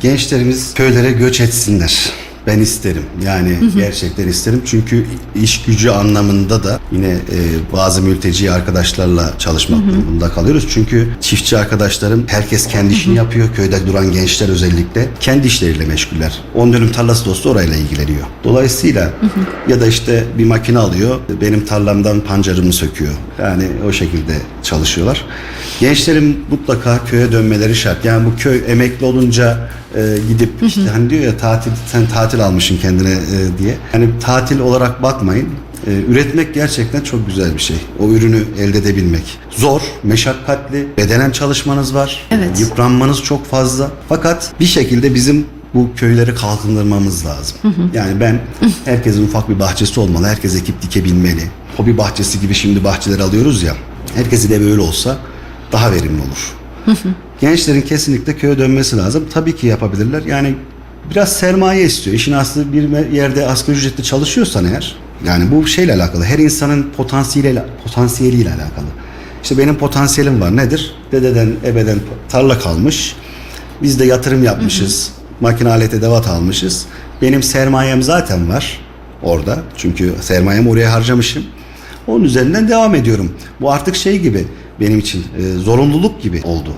Gençlerimiz köylere göç etsinler. Ben isterim. Yani gerçekten isterim. Çünkü iş gücü anlamında da yine e, bazı mülteci arkadaşlarla çalışmak durumunda kalıyoruz. Çünkü çiftçi arkadaşlarım herkes kendi işini yapıyor. Köyde duran gençler özellikle kendi işleriyle meşguller. 10 dönüm tarlası olsa orayla ilgileniyor. Dolayısıyla ya da işte bir makine alıyor. Benim tarlamdan pancarımı söküyor. Yani o şekilde çalışıyorlar. Gençlerin mutlaka köye dönmeleri şart. Yani bu köy emekli olunca e, gidip işte hani diyor ya tatil sen tatil almışsın kendine e, diye. Hani tatil olarak bakmayın. E, üretmek gerçekten çok güzel bir şey. O ürünü elde edebilmek. Zor, meşakkatli, bedenen çalışmanız var. Evet. Yıpranmanız çok fazla. Fakat bir şekilde bizim bu köyleri kalkındırmamız lazım. Yani ben herkesin ufak bir bahçesi olmalı. Herkes ekip dikebilmeli. Hobi bahçesi gibi şimdi bahçeler alıyoruz ya. Herkesin de böyle olsa daha verimli olur. Gençlerin kesinlikle köye dönmesi lazım. Tabii ki yapabilirler. Yani biraz sermaye istiyor. İşin aslı bir yerde asgari ücretli çalışıyorsan eğer yani bu şeyle alakalı. Her insanın potansiyeliyle, potansiyeliyle alakalı. İşte benim potansiyelim var. Nedir? Dededen, ebeden tarla kalmış. Biz de yatırım yapmışız. Makine alet edevat almışız. Benim sermayem zaten var orada. Çünkü sermayemi oraya harcamışım. Onun üzerinden devam ediyorum. Bu artık şey gibi benim için e, zorunluluk gibi oldu.